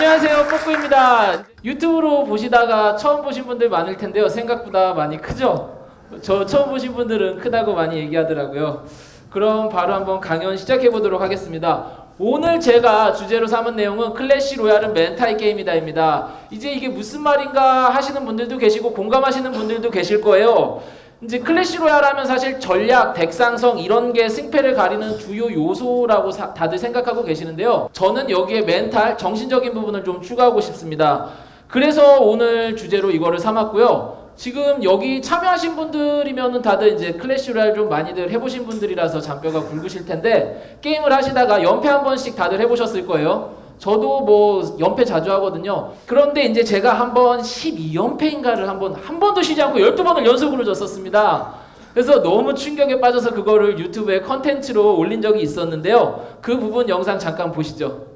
안녕하세요 뽀꾸입니다. 유튜브로 보시다가 처음 보신 분들 많을 텐데요. 생각보다 많이 크죠? 저 처음 보신 분들은 크다고 많이 얘기하더라고요. 그럼 바로 한번 강연 시작해 보도록 하겠습니다. 오늘 제가 주제로 삼은 내용은 클래시 로얄은 멘탈 게임이다입니다. 이제 이게 무슨 말인가 하시는 분들도 계시고 공감하시는 분들도 계실 거예요 이제 클래시 로얄 하면 사실 전략, 덱상성 이런 게 승패를 가리는 주요 요소라고 사- 다들 생각하고 계시는데요. 저는 여기에 멘탈, 정신적인 부분을 좀 추가하고 싶습니다. 그래서 오늘 주제로 이거를 삼았고요. 지금 여기 참여하신 분들이면은 다들 이제 클래시 로얄 좀 많이들 해보신 분들이라서 잔뼈가 굵으실 텐데 게임을 하시다가 연패 한 번씩 다들 해보셨을 거예요. 저도 뭐 연패 자주 하거든요. 그런데 이제 제가 한번 12연패인가를 한번 한 번도 쉬지 않고 12번을 연속으로 졌었습니다. 그래서 너무 충격에 빠져서 그거를 유튜브에 컨텐츠로 올린 적이 있었는데요. 그 부분 영상 잠깐 보시죠.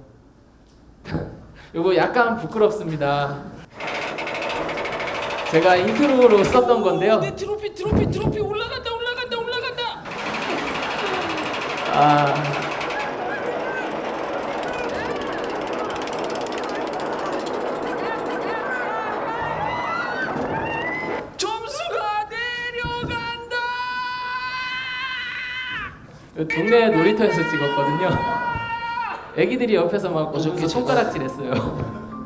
이거 약간 부끄럽습니다. 제가 인트로로 썼던 건데요. 내 트로피 트로피 트로피 올라간다 올라간다 올라간다 아, 동네 놀이터에서 찍었거든요. 애기들이 옆에서 막 어저께 손가락질했어요.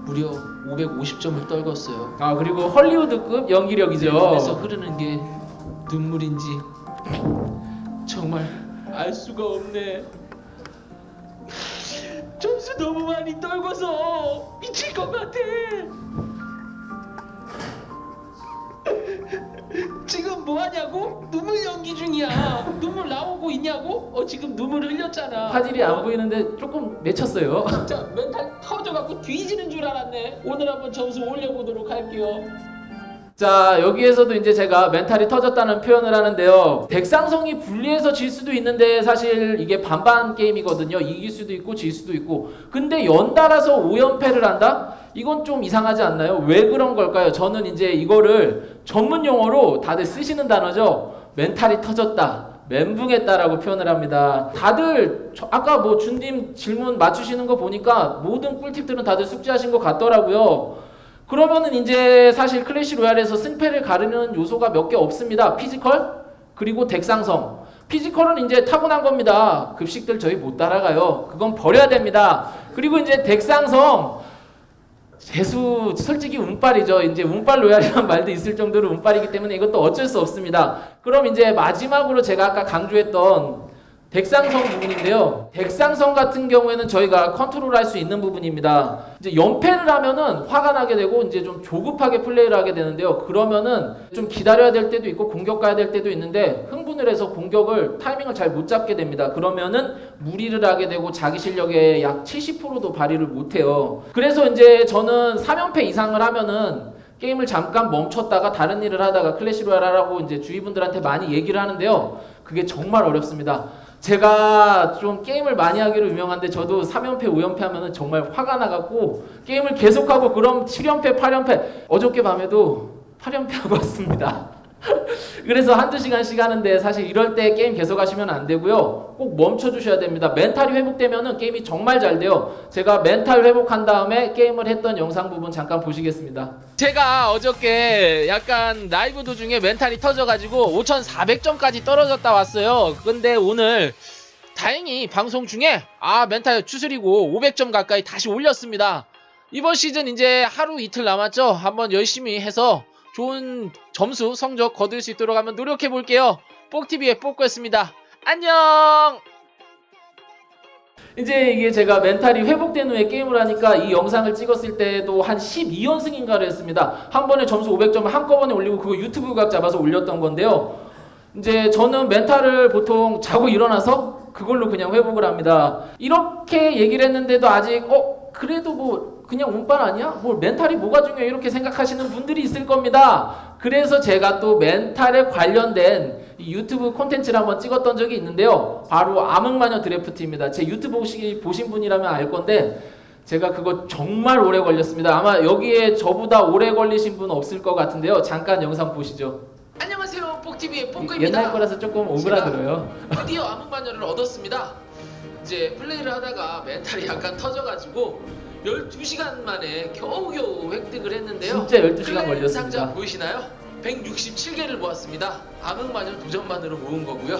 무려 550점을 떨궜어요 아 그리고 헐리우드급 연기력이죠. 눈에서 흐르는 게 눈물인지 정말 알 수가 없네 점수 너무 많이 떨궈서 미칠 것 같아 지금 뭐 하냐고? 눈물 연기 중이야 눈물 나오고 있냐고? 어 지금 눈물 흘렸잖아 화질이 어? 안 보이는데 조금 맺혔어요. 진짜 멘탈 터져갖고 뒤지는 줄 알았네. 오늘 한번 점수 올려보도록 할게요. 자 여기에서도 이제 제가 멘탈이 터졌다는 표현을 하는데요. 덱상성이 분리해서 질 수도 있는데 사실 이게 반반 게임이거든요. 이길 수도 있고 질 수도 있고. 근데 연달아서 5연패를 한다? 이건 좀 이상하지 않나요? 왜 그런 걸까요? 저는 이제 이거를 전문 용어로 다들 쓰시는 단어죠. 멘탈이 터졌다. 멘붕했다라고 표현을 합니다. 다들 저- 아까 뭐 준님 질문 맞추시는 거 보니까 모든 꿀팁들은 다들 숙지하신 것 같더라고요. 그러면은 이제 사실 클래시 로얄에서 승패를 가르는 요소가 몇 개 없습니다. 피지컬 그리고 덱상성. 피지컬은 이제 타고난 겁니다. 급식들 저희 못 따라가요. 그건 버려야 됩니다. 그리고 이제 덱상성 재수 솔직히 운빨이죠. 이제 운빨 로얄이라는 말도 있을 정도로 운빨이기 때문에 이것도 어쩔 수 없습니다. 그럼 이제 마지막으로 제가 아까 강조했던 덱상성 부분인데요. 덱상성 같은 경우에는 저희가 컨트롤할 수 있는 부분입니다. 이제 연패를 하면은 화가 나게 되고 이제 좀 조급하게 플레이를 하게 되는데요. 그러면은 좀 기다려야 될 때도 있고 공격 가야 될 때도 있는데 흥분을 해서 공격을 타이밍을 잘 못 잡게 됩니다. 그러면은 무리를 하게 되고 자기 실력의 약 70%도 발휘를 못 해요. 그래서 이제 저는 3연패 이상을 하면은 게임을 잠깐 멈췄다가 다른 일을 하다가 클래시 로얄하라고 이제 주위 분들한테 많이 얘기를 하는데요. 그게 정말 어렵습니다. 제가 좀 게임을 많이 하기로 유명한데 저도 3연패, 5연패 하면은 정말 화가 나갖고 게임을 계속하고 그럼 7연패, 8연패 어저께 밤에도 8연패 하고 왔습니다. 그래서 한두 시간씩 하는데 사실 이럴 때 게임 계속 하시면 안 되고요. 꼭 멈춰 주셔야 됩니다. 멘탈이 회복되면은 게임이 정말 잘 돼요. 제가 멘탈 회복한 다음에 게임을 했던 영상 부분 잠깐 보시겠습니다. 제가 어저께 약간 라이브 도중에 멘탈이 터져 가지고 5,400점까지 떨어졌다 왔어요. 근데 오늘 다행히 방송 중에 아 멘탈 추스리고 500점 가까이 다시 올렸습니다. 이번 시즌 이제 하루 이틀 남았죠. 한번 열심히 해서 좋은 점수 성적 거둘 수 있도록 한번 노력해 볼게요. 뽁TV의 뽁꾸였습니다. 안녕. 이제 이게 제가 멘탈이 회복된 후에 게임을 하니까 이 영상을 찍었을 때도 한 12연승인가를 했습니다. 한 번에 점수 500점을 한꺼번에 올리고 그거 유튜브 각 잡아서 올렸던 건데요. 이제 저는 멘탈을 보통 자고 일어나서 그걸로 그냥 회복을 합니다. 이렇게 얘기를 했는데도 아직 어 그래도 뭐 그냥 운빨 아니야? 뭐 멘탈이 뭐가 중요해 이렇게 생각하시는 분들이 있을 겁니다. 그래서 제가 또 멘탈에 관련된 이 유튜브 콘텐츠를 한번 찍었던 적이 있는데요. 바로 암흑마녀 드래프트입니다. 제 유튜브 혹시 보신 분이라면 알 건데 제가 그거 정말 오래 걸렸습니다. 아마 여기에 저보다 오래 걸리신 분 없을 것 같은데요. 잠깐 영상 보시죠. 안녕하세요. 뽁TV의 뽁꾸입니다. 옛날 거라서 조금 오그라들어요. 드디어 암흑마녀를 얻었습니다. 이제 플레이를 하다가 멘탈이 약간 터져가지고 12시간 만에 겨우겨우 획득을 했는데요. 진짜 12시간 클랜 걸렸습니다. 상자 보이시나요? 167개를 모았습니다. 암흑마녀 도전만으로 모은 거고요.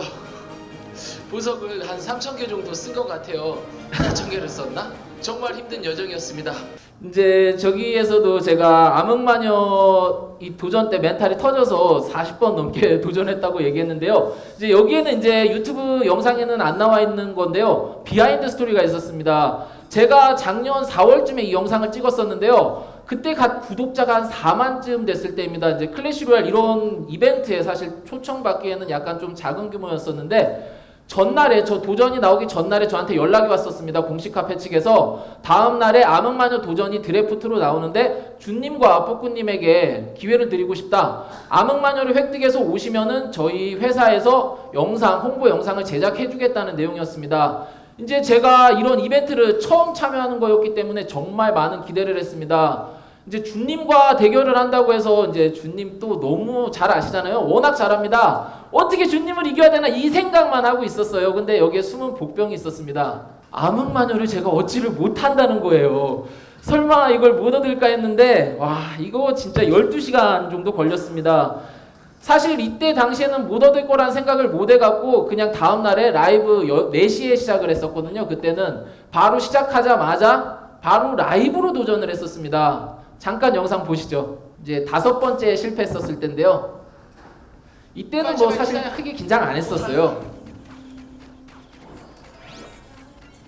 보석을 한 3,000개 정도 쓴 것 같아요. 4,000개를 썼나? 정말 힘든 여정이었습니다. 이제 저기에서도 제가 암흑마녀 이 도전 때 멘탈이 터져서 40번 넘게 도전했다고 얘기했는데요. 이제 여기에는 이제 유튜브 영상에는 안 나와 있는 건데요. 비하인드 스토리가 있었습니다. 제가 작년 4월쯤에 이 영상을 찍었었는데요. 그때 갓 구독자가 한 4만쯤 됐을 때입니다. 이제 클래시 로얄 이런 이벤트에 사실 초청받기에는 약간 좀 작은 규모였었는데 전날에 저 도전이 나오기 전날에 저한테 연락이 왔었습니다. 공식 카페 측에서 다음 날에 암흑마녀 도전이 드래프트로 나오는데 준님과 뽀꾸님에게 기회를 드리고 싶다. 암흑마녀를 획득해서 오시면은 저희 회사에서 영상 홍보 영상을 제작해주겠다는 내용이었습니다. 이제 제가 이런 이벤트를 처음 참여하는 거였기 때문에 정말 많은 기대를 했습니다. 이제 준님과 대결을 한다고 해서 이제 준님 또 너무 잘 아시잖아요. 워낙 잘합니다. 어떻게 준님을 이겨야 되나 이 생각만 하고 있었어요. 근데 여기에 숨은 복병이 있었습니다. 암흑마녀를 제가 얻지를 못한다는 거예요. 설마 이걸 못 얻을까 했는데 와 이거 진짜 12시간 정도 걸렸습니다. 사실 이때 당시에는 못 얻을 거란 생각을 못 해갖고 그냥 다음날에 라이브 4시에 시작을 했었거든요. 그때는 바로 시작하자마자 바로 라이브로 도전을 했었습니다. 잠깐 영상 보시죠. 이제 다섯 번째 실패했었을 텐데요. 이때는 뭐 사실 크게 긴장 안 했었어요.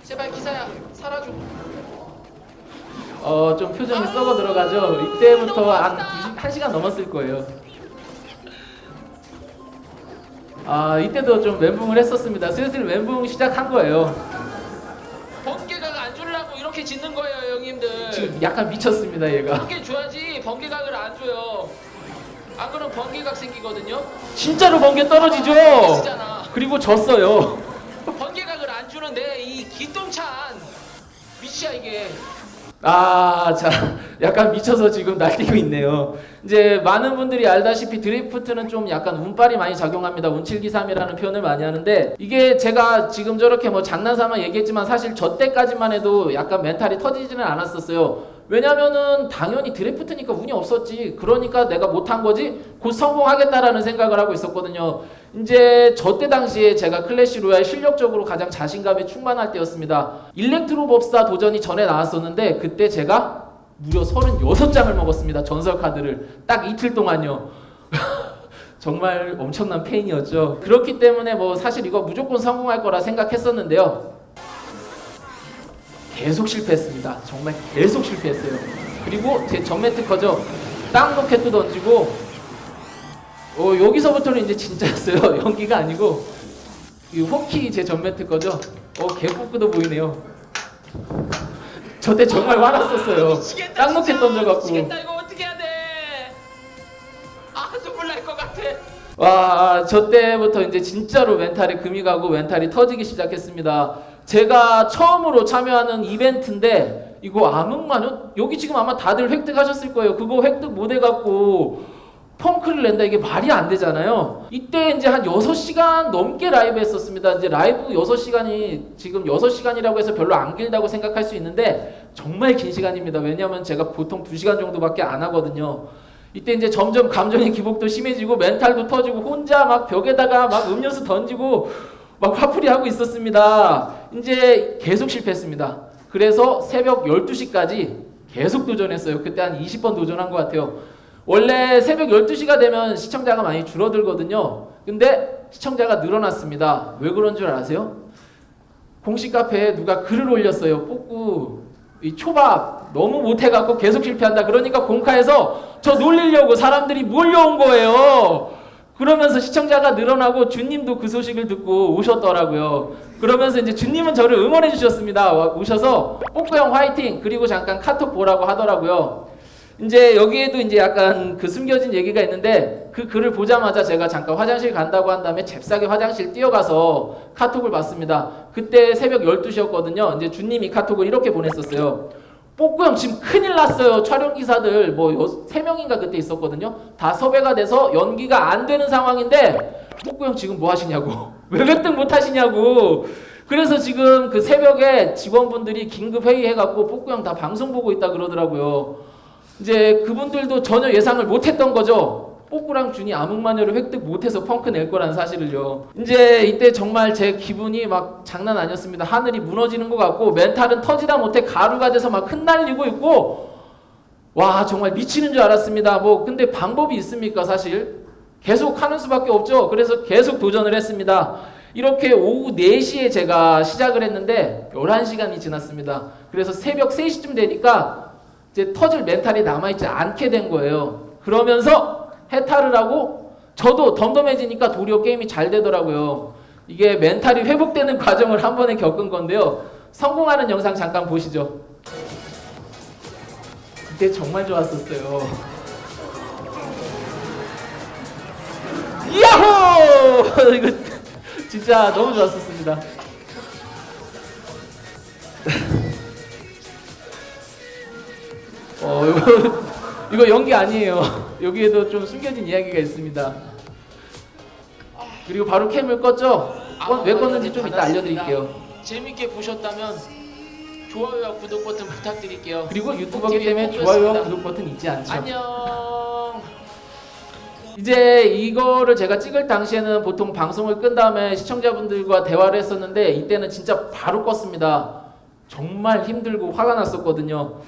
제발 기사야 살아줘. 어, 좀 표정이 썩어 들어가죠. 이때부터 한 1시간 넘었을 거예요. 아, 이때도 좀 멘붕을 했었습니다. 슬슬 멘붕 시작한 거예요. 번개각 안 주려고 이렇게 짓는 거예요, 형님들. 지금 약간 미쳤습니다, 얘가. 번개 줘야지 번개각을 안 줘요. 안 그러면 번개각 생기거든요. 진짜로 번개 떨어지죠? 쓰잖아. 그리고 졌어요. 번개각을 안 주는데 이 기똥찬 미치야 이게. 아, 자, 약간 미쳐서 지금 날뛰고 있네요. 이제 많은 분들이 알다시피 드리프트는 좀 약간 운빨이 많이 작용합니다. 운칠기삼이라는 표현을 많이 하는데 이게 제가 지금 저렇게 뭐 장난삼아 얘기했지만 사실 저 때까지만 해도 약간 멘탈이 터지지는 않았었어요. 왜냐면은 당연히 드래프트니까 운이 없었지. 그러니까 내가 못한 거지. 곧 성공하겠다라는 생각을 하고 있었거든요. 이제 저때 당시에 제가 클래시 로얄 실력적으로 가장 자신감이 충만할 때였습니다. 일렉트로 법사 도전이 전에 나왔었는데 그때 제가 무려 36장을 먹었습니다. 전설 카드를 딱 이틀 동안요. 정말 엄청난 페인이었죠. 그렇기 때문에 뭐 사실 이거 무조건 성공할 거라 생각했었는데요. 계속 실패했습니다. 정말 계속 실패했어요. 그리고 제 전매 특허죠. 땅 로켓도 던지고 어, 여기서부터는 이제 진짜였어요. 연기가 아니고 이 호키 제 전매 특허죠. 어, 개꾸꾸도 보이네요. 저 때 정말 화났었어요. 미치겠다. 땅 로켓 진짜. 던져갖고 미치겠다 이거 어떻게 해야 돼? 아 눈물 날 것 같아. 와, 저 때부터 이제 진짜로 멘탈이 금이 가고 멘탈이 터지기 시작했습니다. 제가 처음으로 참여하는 이벤트인데 이거 암흑마녀 여기 지금 아마 다들 획득하셨을 거예요. 그거 획득 못 해갖고 펑크를 낸다 이게 말이 안 되잖아요. 이때 이제 한 6시간 넘게 라이브 했었습니다. 이제 라이브 6시간이 지금 6시간이라고 해서 별로 안 길다고 생각할 수 있는데 정말 긴 시간입니다. 왜냐하면 제가 보통 2시간 정도밖에 안 하거든요. 이때 이제 점점 감정의 기복도 심해지고 멘탈도 터지고 혼자 막 벽에다가 막 음료수 던지고 막 화풀이 하고 있었습니다. 이제 계속 실패했습니다. 그래서 새벽 12시까지 계속 도전했어요. 그때 한 20번 도전한 것 같아요. 원래 새벽 12시가 되면 시청자가 많이 줄어들거든요. 근데 시청자가 늘어났습니다. 왜 그런 줄 아세요? 공식 카페에 누가 글을 올렸어요. 뽑고 이 초밥 너무 못해갖고 계속 실패한다. 그러니까 공카에서 저 놀리려고 사람들이 몰려온 거예요. 그러면서 시청자가 늘어나고 주님도 그 소식을 듣고 오셨더라고요. 그러면서 이제 주님은 저를 응원해 주셨습니다. 와- 오셔서 뽀꾸 형 화이팅 그리고 잠깐 카톡 보라고 하더라고요. 이제 여기에도 이제 약간 그 숨겨진 얘기가 있는데 그 글을 보자마자 제가 잠깐 화장실 간다고 한 다음에 잽싸게 화장실 뛰어가서 카톡을 봤습니다. 그때 새벽 12시였거든요. 이제 주님이 카톡을 이렇게 보냈었어요. 뽀꾸 형 지금 큰일 났어요. 촬영 기사들 뭐 세 명인가 그때 있었거든요. 다 섭외가 돼서 연기가 안 되는 상황인데 뽀꾸 형 지금 뭐 하시냐고 왜 획득 못 하시냐고 그래서 지금 그 새벽에 직원분들이 긴급 회의해갖고 복구형 다 방송 보고 있다 그러더라고요. 이제 그분들도 전혀 예상을 못했던 거죠. 뽀꾸랑 준이 암흑마녀를 획득 못해서 펑크 낼 거라는 사실을요. 이제 이때 정말 제 기분이 막 장난 아니었습니다. 하늘이 무너지는 것 같고 멘탈은 터지다 못해 가루가 돼서 막 흩날리고 있고 와 정말 미치는 줄 알았습니다. 뭐 근데 방법이 있습니까 사실? 계속 하는 수밖에 없죠. 그래서 계속 도전을 했습니다. 이렇게 오후 4시에 제가 시작을 했는데 11시간이 지났습니다. 그래서 새벽 3시쯤 되니까 이제 터질 멘탈이 남아있지 않게 된 거예요. 그러면서 해탈을 하고 저도 덤덤해지니까 도리어 게임이 잘 되더라고요. 이게 멘탈이 회복되는 과정을 한 번에 겪은 건데요. 성공하는 영상 잠깐 보시죠. 그때 정말 좋았었어요. 야호! 이거 진짜 너무 좋았었습니다. 이거, 이거 연기 아니에요. 여기에도 좀 숨겨진 이야기가 있습니다. 그리고 바로 캠을 껐죠? 껐- 왜 껐는지 좀 이따 알려드릴게요. 재밌게 보셨다면 좋아요와 구독 버튼 부탁드릴게요. 그리고 유튜버기 때문에 좋아요와 구독 버튼 잊지 않죠. 안녕. 이제 이거를 제가 찍을 당시에는 보통 방송을 끈 다음에 시청자분들과 대화를 했었는데 이때는 진짜 바로 껐습니다. 정말 힘들고 화가 났었거든요.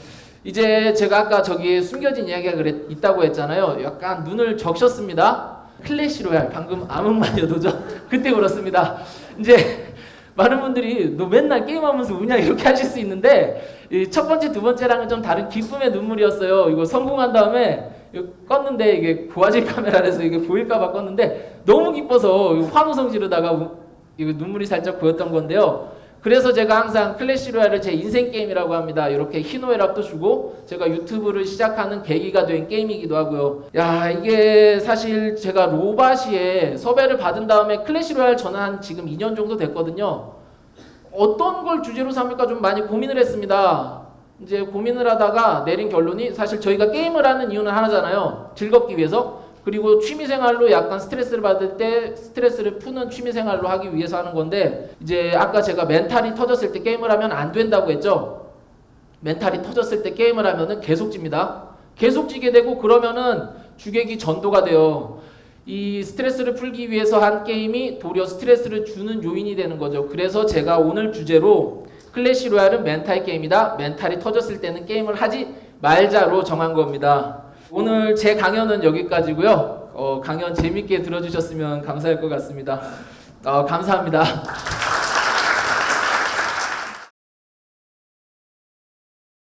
이제 제가 아까 저기 숨겨진 이야기가 그랬, 있다고 했잖아요. 약간 눈을 적셨습니다. 클래시 로얄 방금 암흑마녀 도전 그때 울었습니다. 이제 많은 분들이 너 맨날 게임하면서 우냐 이렇게 하실 수 있는데 이첫 번째 두 번째랑은 좀 다른 기쁨의 눈물이었어요. 이거 성공한 다음에 이거 껐는데 이게 고화질 카메라라서 이게 보일까봐 껐는데 너무 기뻐서 이거 환호 성 지르다가 우- 이거 눈물이 살짝 보였던 건데요. 그래서 제가 항상 클래시 로얄을 제 인생 게임이라고 합니다. 이렇게 희노애락도 주고 제가 유튜브를 시작하는 계기가 된 게임이기도 하고요. 야 이게 사실 제가 로바시에 섭외를 받은 다음에 클래시 로얄 저는 한 지금 2년 정도 됐거든요. 어떤 걸 주제로 삼을까 좀 많이 고민을 했습니다. 이제 고민을 하다가 내린 결론이 사실 저희가 게임을 하는 이유는 하나잖아요. 즐겁기 위해서. 그리고 취미생활로 약간 스트레스를 받을 때 스트레스를 푸는 취미생활로 하기 위해서 하는 건데 이제 아까 제가 멘탈이 터졌을 때 게임을 하면 안 된다고 했죠. 멘탈이 터졌을 때 게임을 하면은 계속 집니다. 계속 지게 되고 그러면은 주객이 전도가 돼요. 이 스트레스를 풀기 위해서 한 게임이 도리어 스트레스를 주는 요인이 되는 거죠. 그래서 제가 오늘 주제로 클래시 로얄은 멘탈 게임이다. 멘탈이 터졌을 때는 게임을 하지 말자로 정한 겁니다. 오늘 제 강연은 여기까지고요. 어, 강연 재밌게 들어주셨으면 감사할 것 같습니다. 어, 감사합니다.